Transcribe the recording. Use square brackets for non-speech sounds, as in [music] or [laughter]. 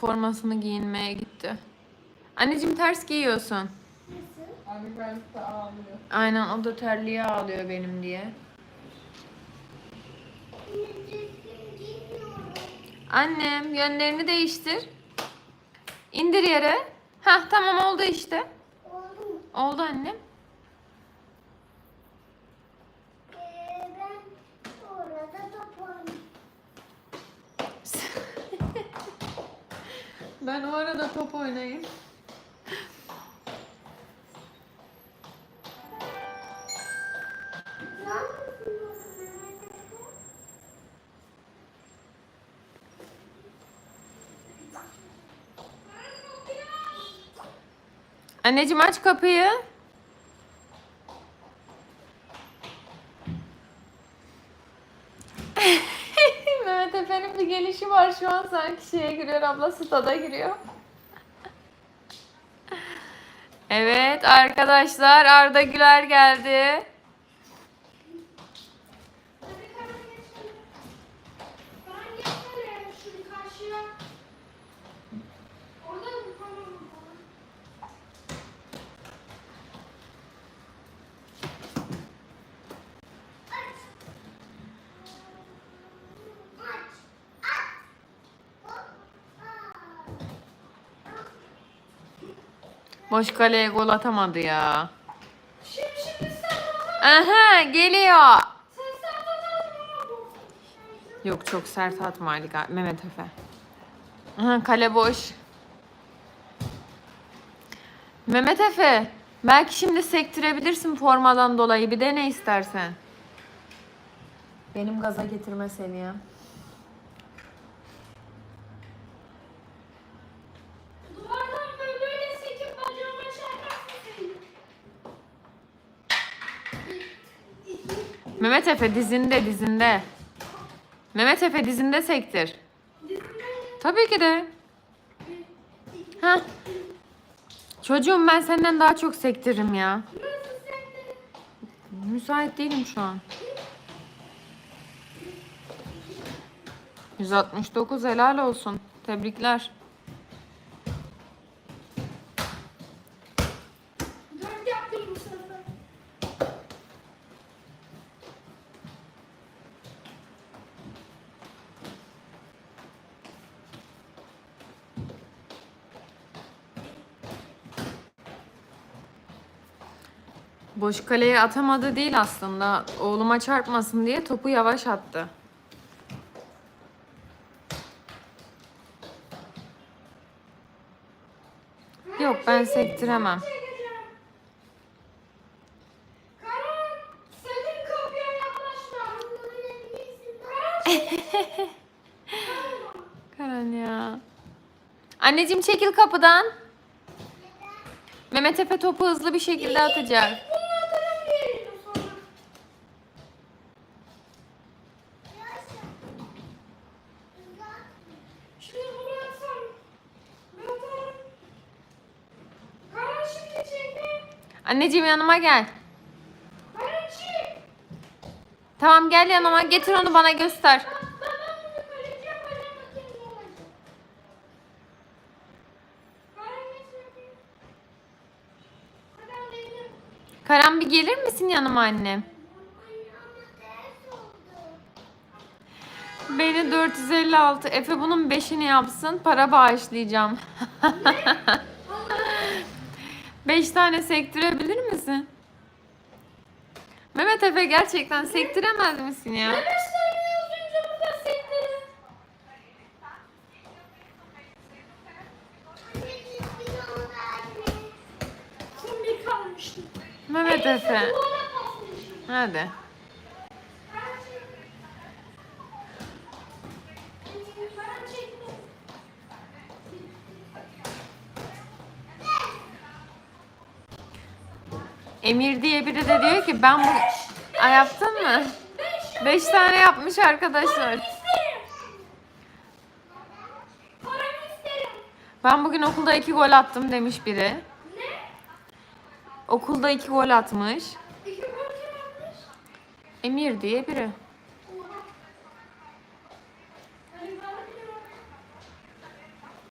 formasını giyinmeye gitti. Anneciğim ters giyiyorsun. Abi ben de ağlıyor. Aynen o da terliğe ağlıyor benim diye. Annem yönlerini değiştir. İndir yere. Hah tamam oldu işte. Oldu annem. Ben o arada top oynayayım. Anneciğim aç kapıyı. Mehmet Efe'nin bir gelişi var şu an sanki şeye giriyor abla stada giriyor. Evet arkadaşlar Arda Güler geldi. Boş kaleye gol atamadı ya. Aha geliyor. Yok çok sert atma Ali Ga- Mehmet Efe. Aha, kale boş. Mehmet Efe, belki şimdi sektirebilirsin formadan dolayı. Bir de ne istersen. Benim gaza getirme seni ya. Mehmet Efe dizinde dizinde. Mehmet Efe dizinde sektir. Tabii ki de. Ha. Çocuğum ben senden daha çok sektiririm ya. Müsait değilim şu an. 169 helal olsun. Tebrikler. Boş kaleye atamadı değil aslında. Oğluma çarpmasın diye topu yavaş attı. Yok ben sektiremem. [laughs] Karan ya. Anneciğim çekil kapıdan. Mehmet Efe topu hızlı bir şekilde atacak. Anneciğim yanıma gel. Tamam gel yanıma getir onu bana göster. Karan bir gelir misin yanıma annem? Beni 456. Efe bunun 5'ini yapsın. Para bağışlayacağım. [laughs] 5 tane sektirebilir misin? Mehmet Efe gerçekten sektiremez misin ya? Basmış. Hadi. Emir diye biri de diyor ki ben bu... Ay yaptın mı? 5 tane yapmış arkadaşlar. Ben bugün okulda 2 gol attım demiş biri. Okulda 2 gol atmış. İki gol atmış? Emir diye biri.